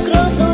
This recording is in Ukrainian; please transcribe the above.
як розум.